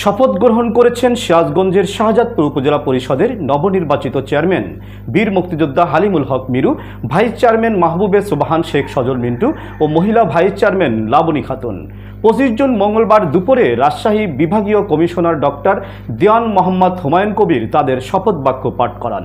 শপথ গ্রহণ করেছেন সিরাজগঞ্জের শাহজাদপুর উপজেলা পরিষদের নবনির্বাচিত চেয়ারম্যান। বীর মুক্তিযোদ্ধা হালিমুল হক মিরু, ভাইস চেয়ারম্যান মাহবুবে সুবাহান শেখ সজল মিন্টু ও মহিলা ভাইস চেয়ারম্যান লাবনী খাতুন। পঁচিশ জুন মঙ্গলবার দুপুরে রাজশাহী বিভাগীয় কমিশনার ডক্টর দিয়ান মোহাম্মদ হুমায়ুন কবির তাদের শপথ বাক্য পাঠ করান।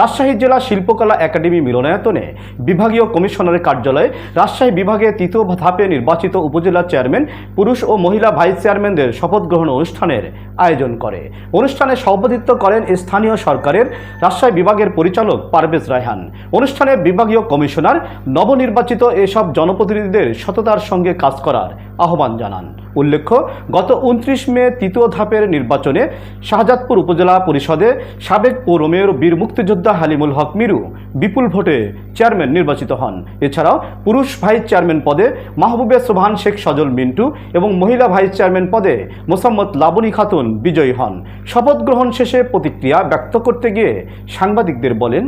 রাজশাহী জেলা শিল্পকলা একাডেমি মিলনায়তনে বিভাগীয় কমিশনারের কার্যালয়ে রাজশাহী বিভাগে তৃতীয় ধাপে নির্বাচিত উপজেলা চেয়ারম্যান পুরুষ ও মহিলা ভাইস চেয়ারম্যানদের শপথ গ্রহণ অনুষ্ঠানের আয়োজন করে। অনুষ্ঠানে সভাপতিত্ব করেন স্থানীয় সরকারের রাজশাহী বিভাগের পরিচালক পারভেজ রায়হান। অনুষ্ঠানে বিভাগীয় কমিশনার, নবনির্বাচিত এসব জনপ্রতিনিধিদের সততার সঙ্গে কাজ করার আহ্বান জানান। উল্লেখ্য গত উনত্রিশ মে তৃতীয় ধাপের নির্বাচনে শাহজাদপুর উপজেলা পরিষদে সাবেক পৌর মেয়র বীর মুক্তিযোদ্ধা হালিমুল হক মিরু বিপুল ভোটে চেয়ারম্যান নির্বাচিত হন। এছাড়াও পুরুষ ভাইস চেয়ারম্যান পদে মাহবুবে সোবহান শেখ সজল মিন্টু এবং মহিলা ভাইস চেয়ারম্যান পদে মোসাম্মদ লাবনী খাতুন বিজয়ী হন। শপথ গ্রহণ শেষে প্রতিক্রিয়া ব্যক্ত করতে গিয়ে সাংবাদিকদের বলেন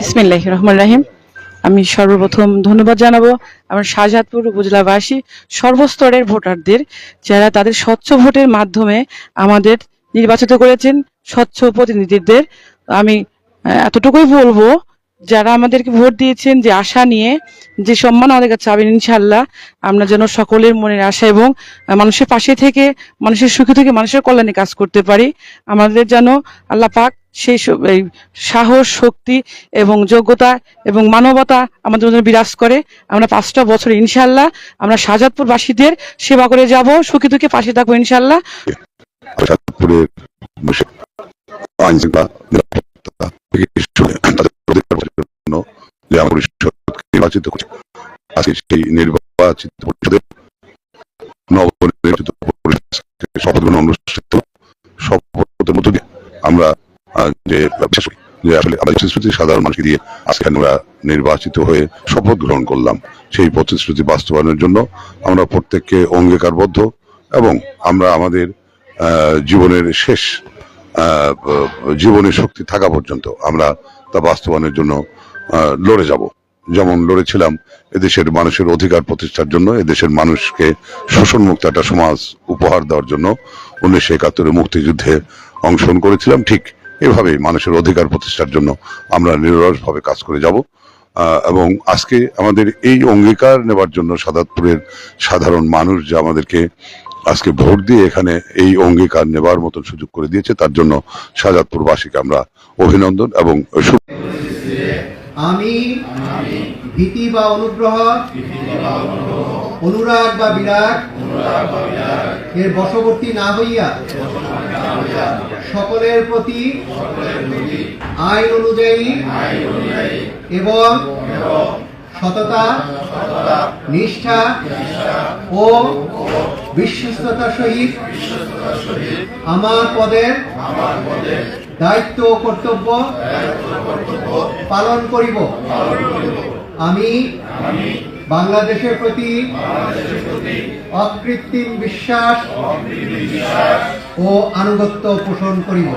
বিসমিল্লাহ রহমান রাহিম। আমি সর্বপ্রথম ধন্যবাদ জানাব আমার শাহজাদপুর উপজেলাবাসী, সর্বস্তরের ভোটারদের, যারা তাদের স্বচ্ছ ভোটের মাধ্যমে আমাদের নির্বাচিত করেছেন, স্বচ্ছ প্রতিনিধিদের। আমি এতটুকুই বলব, যারা আমাদেরকে ভোট দিয়েছেন যে আশা নিয়ে, যে সম্মান আমাদের কাছে পাবেন ইনশাল্লাহ আমরা যেন সকলের মনের আশা এবং মানুষের পাশে থেকে, মানুষের সুখে থেকে মানুষের কল্যাণে কাজ করতে পারি। আমাদের যেন আল্লাহ পাক সেই এই সাহস, শক্তি এবং যোগ্যতা এবং মানবতা আমাদের মধ্যে বিরাজ করে। আমরা পাঁচটা বছর ইনশাল্লাহ আমরা শাহজাদপুরবাসীদের সেবা করে যাব। সুখী পাশে থাকব ইনশাল্লাহ নির্বাচিত শপথ গ্রহণ অনুষ্ঠিত শপথের মধ্য দিয়ে আমরা আহ, যে বিশ্বাস যে আসলে আমাদের প্রতিশ্রুতি সাধারণ মানুষকে দিয়ে আজকে আমরা নির্বাচিত হয়ে শপথ গ্রহণ করলাম। সেই প্রতিশ্রুতি বাস্তবায়নের জন্য আমরা প্রত্যেককে অঙ্গীকারবদ্ধ এবং আমরা আমাদের জীবনের শেষ জীবনের শক্তি থাকা পর্যন্ত আমরা তা বাস্তবায়নের জন্য লড়ে যাব। যেমন লড়েছিলাম এদেশের মানুষের অধিকার প্রতিষ্ঠার জন্য, এদেশের মানুষকে শোষণ মুক্ত একটা সমাজ উপহার দেওয়ার জন্য উনিশশো একাত্তরে মুক্তিযুদ্ধে অংশগ্রহণ করেছিলাম। ঠিক এভাবেই মানুষের অধিকার প্রতিষ্ঠার জন্য আমরা নিরলসভাবে কাজ করে যাব। এবং আজকে আমাদের এই অঙ্গীকার নেবার জন্য সাদাতপুরের সাধারণ মানুষ যে আমাদেরকে আজকে ভোট দিয়ে এখানে এই অঙ্গীকার নেবার মতন সুযোগ করে দিয়েছে, তার জন্য শাহজাদপুরবাসীকে আমরা অভিনন্দন এবং আমি ভীতি বা অনুগ্রহ অনুরাগ বা বিরাগ? এর বশবর্তী না হইয়া সকলের প্রতি আইন অনুযায়ী এবং সততা নিষ্ঠা ও বিশ্বস্ততার সহিত আমার পদের দায়িত্ব ও কর্তব্য পালন করিব। আমি বাংলাদেশের প্রতি অকৃত্রিম বিশ্বাস ও আনুগত্য পোষণ করিব।